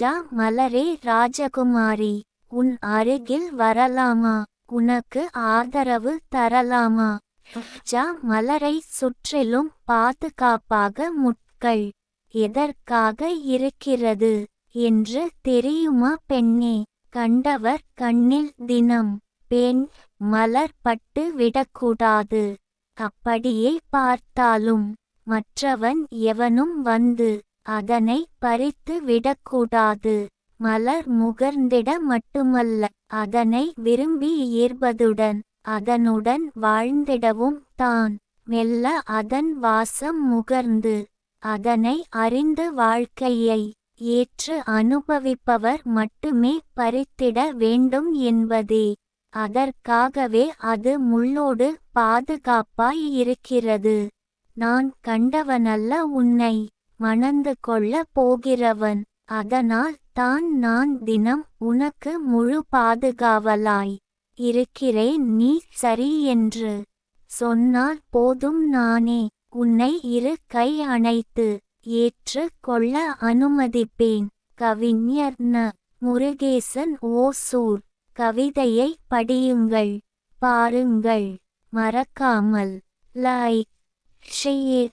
ஜா மலரே ராஜகுமாரி உன் அருகில் வரலாமா? உனக்கு ஆதரவு தரலாமா? ஜா மலரை சுற்றிலும் பாதுகாப்பாக முட்கள் எதற்காக இருக்கிறது என்று தெரியுமா பெண்ணே? கண்டவர் கண்ணில் தினம் பெண் மலர் பட்டு விடக்கூடாது. அப்படியே பார்த்தாலும் மற்றவன் எவனும் வந்து அதனை பறித்து விடக்கூடாது. மலர் முகர்ந்திட மட்டுமல்ல அதனை விரும்பி ஈர்ப்பதுடன் அதனுடன் வாழ்ந்திடவும் தான். மெல்ல அதன் வாசம் முகர்ந்து அதனை அறிந்து வாழ்க்கையை ஏற்று அனுபவிப்பவர் மட்டுமே பறித்திட வேண்டும் என்பதே. அதற்காகவே அது முள்ளோடு பாதுகாப்பாய் இருக்கிறது. நான் கண்டவனல்ல உன்னை. மணந்து கொள்ள போகிறவன். அதனால் தான் நான் தினம் உனக்கு முழு பாதுகாவலாய் இருக்கிறேன் நீ சரி என்று சொன்னால் போதும் நானே. உன்னை இரு கை அணைத்து ஏற்று கொள்ள அனுமதிப்பேன். கவிஞர் ந. முருகேசன் ஓசூர். கவிதையை படியுங்கள் பாருங்கள். மறக்காமல் லைக் ஷேர்